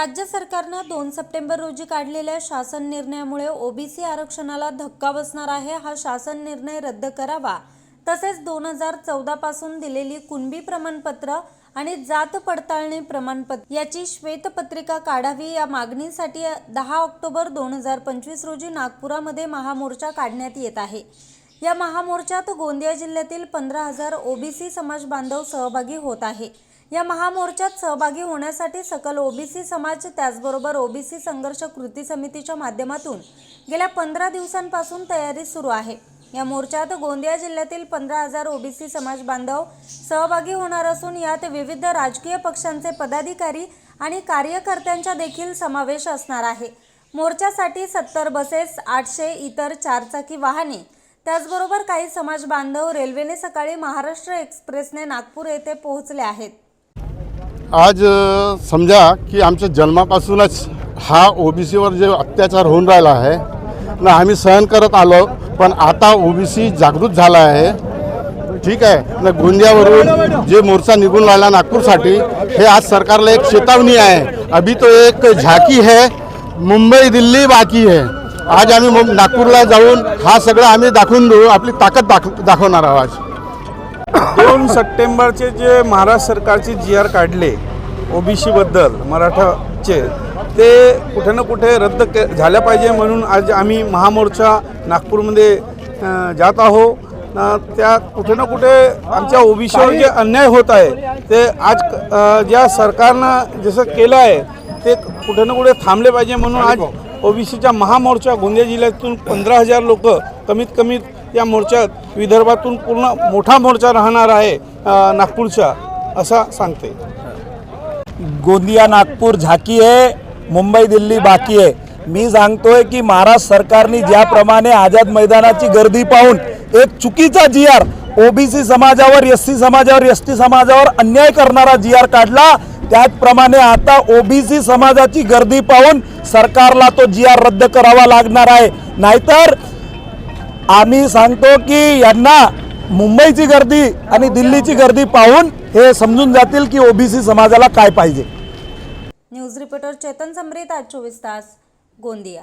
राज्य सरकारनं दोन सप्टेंबर रोजी काढलेल्या शासन निर्णयामुळे ओबीसी आरक्षणाला धक्का बसणार आहे हा शासन निर्णय रद्द करावा. तसेच दोन हजार चौदापासून दिलेली कुणबी प्रमाणपत्र आणि जात पडताळणी प्रमाणपत्र याची श्वेतपत्रिका काढावी या मागणीसाठी दहा ऑक्टोबर दोन हजार पंचवीस रोजी नागपुरामध्ये महामोर्चा काढण्यात येत आहे. या महामोर्चात गोंदिया जिल्ह्यातील पंधरा हजार ओबीसी समाज बांधव सहभागी होत आहे. या महामोर्चात सहभागी होण्यासाठी सकल ओबीसी समाज त्याचबरोबर ओबीसी संघर्ष कृती समितीच्या माध्यमातून गेल्या पंधरा दिवसांपासून तयारी सुरू आहे. या मोर्चात गोंदिया जिल्ह्यातील पंधरा हजार ओबीसी समाज बांधव सहभागी होणार असून यात विविध राजकीय पक्षांचे पदाधिकारी आणि कार्यकर्त्यांचा देखील समावेश असणार आहे. मोर्चासाठी सत्तर बसेस आठशे इतर चारचाकी वाहने त्याचबरोबर काही समाज बांधव रेल्वेने सकाळी महाराष्ट्र एक्सप्रेसने नागपूर येथे पोहोचले आहेत. आज समजा की आमच्या जन्मापासूनच हा ओबीसीवर जे अत्याचार होऊन राहिला आहे ना आम्ही सहन करत आलो पण आता ओबीसी जागृत झाला आहे. ठीक आहे ना गोंदियावरून जे मोर्चा निघून राहिला नागपूरसाठी हे आज सरकारला एक चेतावनी आहे. अभी तो एक झाकी है मुंबई दिल्ली बाकी है. आज आम्ही नागपूरला जाऊन हा सगळं आम्ही दाखवून देऊ आपली ताकद दाख दाखवणार आहोत आज. दोन सप्टेंबरचे जे महाराष्ट्र सरकारचे जी आर काढले ओबीसीबद्दल मराठाचे ते कुठे ना कुठे रद्द के झाल्या पाहिजे म्हणून आज आम्ही महामोर्चा नागपूरमध्ये जात आहो त्या कुठे ना कुठे आमच्या ओबीसीवर जे अन्याय होत आहे ते आज ज्या सरकारनं जसं केलं आहे ते कुठे ना कुठे थांबले पाहिजे म्हणून आज ओबीसीचा महामोर्चा गोंदिया जिल्ह्यातून पंधरा हजार लोक कमीत कमी या मोर्चात विदर्भातून पूर्ण मोठा मोर्चा राहणार आहे नागपूरचा असा सांगते. गोंदिया नागपूर झाकी आहे मुंबई दिल्ली बाकी आहे. मी सांगतोय की महाराष्ट्र सरकारने ज्याप्रमाणे आझाद मैदानाची गर्दी पाहून एक चुकीचा जी आर ओबीसी समाजावर एस सी समाजावर एस टी समाजावर अन्याय करणारा जी आर काढला त्याचप्रमाणे आता ओबीसी समाजाची गर्दी पाहून सरकारला तो जी आर रद्द करावा लागणार आहे. नाहीतर आम्ही सांगतो की यांना मुंबईची गर्दी आणि दिल्लीची गर्दी पाहून हे समजून जातील की ओबीसी समाजाला काय पाहिजे. न्यूज रिपोर्टर चेतन समरीत आज चोवीस तास गोंदिया.